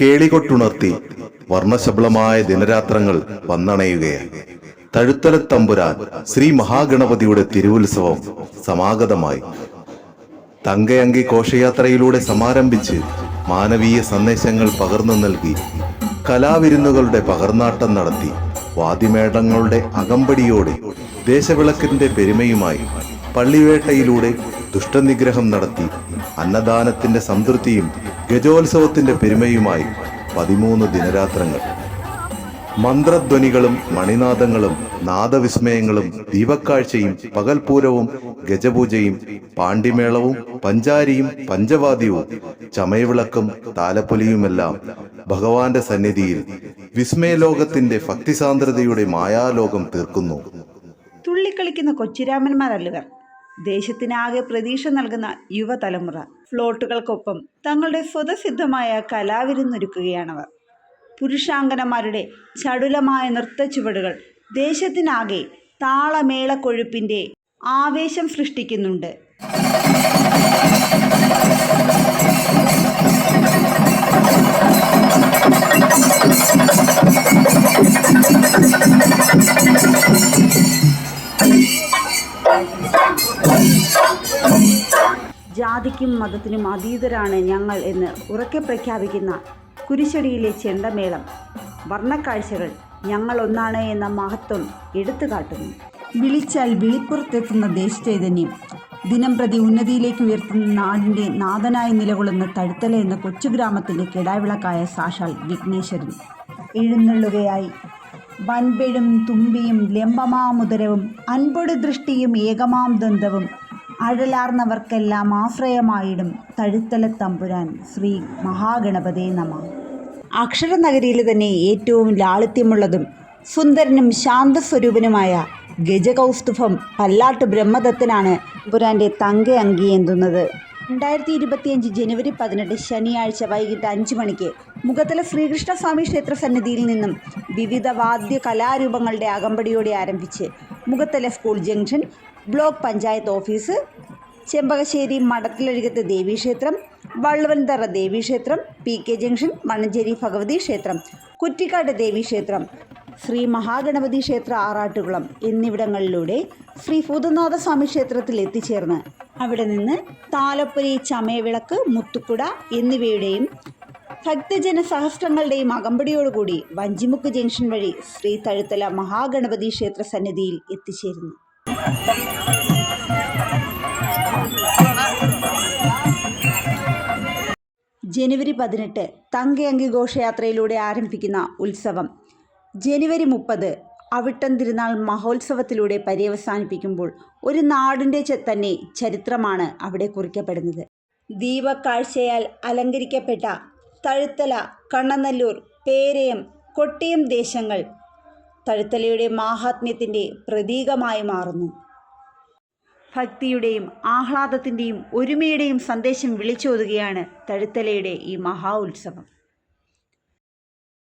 കേളികൊട്ടുണർത്തി വർണശബളമായ ദിനരാത്രങ്ങൾ വന്നണയുകയാണ്. തഴുത്തല തമ്പുരാൻ ശ്രീ മഹാഗണപതിയുടെ തിരുവുത്സവം സമാഗതമായി. തങ്കയങ്കി ഘോഷയാത്രയിലൂടെ സമാരംഭിച്ച് മാനവീയ സന്ദേശങ്ങൾ പകർന്നു നൽകി. കലാവിരുന്നുകളുടെ പകർന്നാട്ടം നടത്തി. വാദിമേടങ്ങളുടെ അകമ്പടിയോടെ ദേശവിളക്കിന്റെ പെരുമയുമായി പള്ളിവേട്ടയിലൂടെ ദുഷ്ടനിഗ്രഹം നടത്തി അന്നദാനത്തിന്റെ സംതൃപ്തിയും ഗജോത്സവത്തിന്റെ പെരുമയുമായി പതിമൂന്ന് ദിനരാത്രങ്ങൾ. മന്ത്രധ്വനികളും മണിനാദങ്ങളും നാദവിസ്മയങ്ങളും ദീപക്കാഴ്ചയും പകൽപൂരവും ഗജപൂജയും പാണ്ഡിമേളവും പഞ്ചാരിയും പഞ്ചവാദ്യവും ചമയവിളക്കും താലപ്പൊലിയുമെല്ലാം ഭഗവാന്റെ സന്നിധിയിൽ വിസ്മയലോകത്തിന്റെ ഭക്തിസാന്ദ്രതയുടെ മായാലോകം തീർക്കുന്നു. തുള്ളിക്കളിക്കുന്ന കൊച്ചുരാമന്മാരല്ലുവർ ദേശത്തിനാകെ പ്രതീക്ഷ നൽകുന്ന യുവതലമുറ ഫ്ലോട്ടുകൾക്കൊപ്പം തങ്ങളുടെ സ്വതസിദ്ധമായ കലാവിരുന്നൊരുക്കുകയാണവർ. പുരുഷാങ്കനമാരുടെ ചടുലമായ നൃത്ത ചുവടുകൾ ദേശത്തിനാകെ താളമേളക്കൊഴുപ്പിന്റെ ആവേശം സൃഷ്ടിക്കുന്നുണ്ട്. ജാതിക്കും മതത്തിനും അതീതരാണ് ഞങ്ങൾ എന്ന് ഉറക്കെ പ്രഖ്യാപിക്കുന്ന കുരിശടിയിലെ ചെണ്ടമേളം. വർണക്കാഴ്ചകൾ ഞങ്ങൾ ഒന്നാണ് എന്ന മഹത്വം എടുത്തു കാട്ടുന്നു വിളിച്ചാൽ വിളിപ്പുറത്തെത്തുന്ന ദേശചൈതന്യം. ദിനം പ്രതി ഉന്നതിയിലേക്ക് ഉയർത്തുന്ന നാടിന്റെ നാഥനായി നിലകൊള്ളുന്ന തഴുത്തല എന്ന കൊച്ചു ഗ്രാമത്തിന്റെ കിടാവിളക്കായ സാഷാൽ വിഘ്നേശ്വരൻ. എഴുന്നള്ളുകയായി. വൻപെഴും തുമ്പിയും ലംബമാമുദരവും അൻപൊടു ദൃഷ്ടിയും ഏകമാം ദന്തവും അഴലാർന്നവർക്കെല്ലാം ആശ്രയമായിടും തഴുത്തല തമ്പുരാൻ ശ്രീ മഹാഗണപതേ നമ. അക്ഷരനഗരിയിൽ തന്നെ ഏറ്റവും ലാളിത്യമുള്ളതും സുന്ദരനും ശാന്തസ്വരൂപനുമായ ഗജകൗസ്തുഭം പല്ലാട്ട് ബ്രഹ്മദത്തനാണ് പുരാന്റെ തങ്ക അങ്കി എന്തുന്നത്. രണ്ടായിരത്തി ഇരുപത്തിയഞ്ച് ജനുവരി പതിനെട്ട് ശനിയാഴ്ച വൈകിട്ട് അഞ്ച് മണിക്ക് മുഖത്തല ശ്രീകൃഷ്ണസ്വാമി ക്ഷേത്ര സന്നിധിയിൽ നിന്നും വിവിധ വാദ്യ കലാരൂപങ്ങളുടെ അകമ്പടിയോടെ ആരംഭിച്ച് Mukhathala school junction block panchayat office Chembakassery Madathilazhukathu ദേവീക്ഷേത്രം Valluvanthara ദേവീക്ഷേത്രം P K junction Mananchery Bhagavathi ക്ഷേത്രം കുറ്റിക്കാട് ദേവീക്ഷേത്രം ശ്രീ മഹാഗണപതി ക്ഷേത്ര ആറാട്ടുകുളം എന്നിവിടങ്ങളിലൂടെ ശ്രീ ഭൂതനാഥസ്വാമി ക്ഷേത്രത്തിൽ എത്തിച്ചേർന്ന്. അവിടെ നിന്ന് താലപ്പൊലി ചമയവിളക്ക് മുത്തുക്കുട എന്നിവയുടെയും ഭക്തജന സഹസ്രങ്ങളുടെയും അകമ്പടിയോടുകൂടി വഞ്ചിമുക്ക് ജംഗ്ഷൻ വഴി ശ്രീ തഴുത്തല മഹാഗണപതി ക്ഷേത്ര സന്നിധിയിൽ എത്തിച്ചേരുന്നു. ജനുവരി പതിനെട്ട് തങ്കയങ്കി ഘോഷയാത്രയിലൂടെ ആരംഭിക്കുന്ന ഉത്സവം. ജനുവരി മുപ്പത് അവിട്ടം തിരുനാൾ മഹോത്സവത്തിലൂടെ പര്യവസാനിപ്പിക്കുമ്പോൾ ഒരു നാടിന്റെ തന്നെ ചരിത്രമാണ് അവിടെ കുറിക്കപ്പെടുന്നത്. ദീപക്കാഴ്ചയാൽ അലങ്കരിക്കപ്പെട്ട തഴുത്തല കണ്ണനല്ലൂർ പേരയം കൊട്ടിയം ദേശങ്ങൾ തഴുത്തലയുടെ മാഹാത്മ്യത്തിന്റെ പ്രതീകമായി മാറുന്നു. ഭക്തിയുടെയും ആഹ്ലാദത്തിന്റെയും ഒരുമയുടെയും സന്ദേശം വിളിച്ചോതുകയാണ് തഴുത്തലയുടെ ഈ മഹാ ഉത്സവം.